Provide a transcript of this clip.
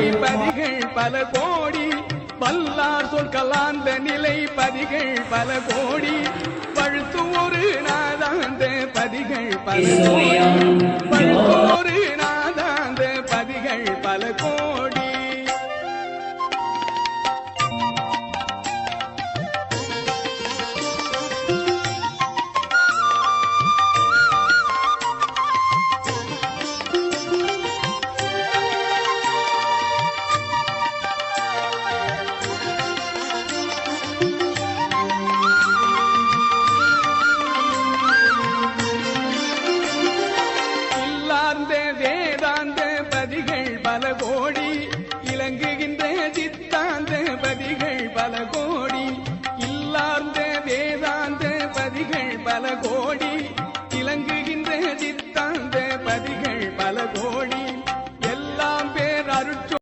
பதிகள் பல கோடி. வல்லார் சொல் கலாந்த நிலை பதிகள் பல கோடி. பழுத்து ஒரு நாதாந்த பதிகள் பல கோடி. பழுத்து ஒரு நாதாந்த பதிகள் பல கோடி. கோடி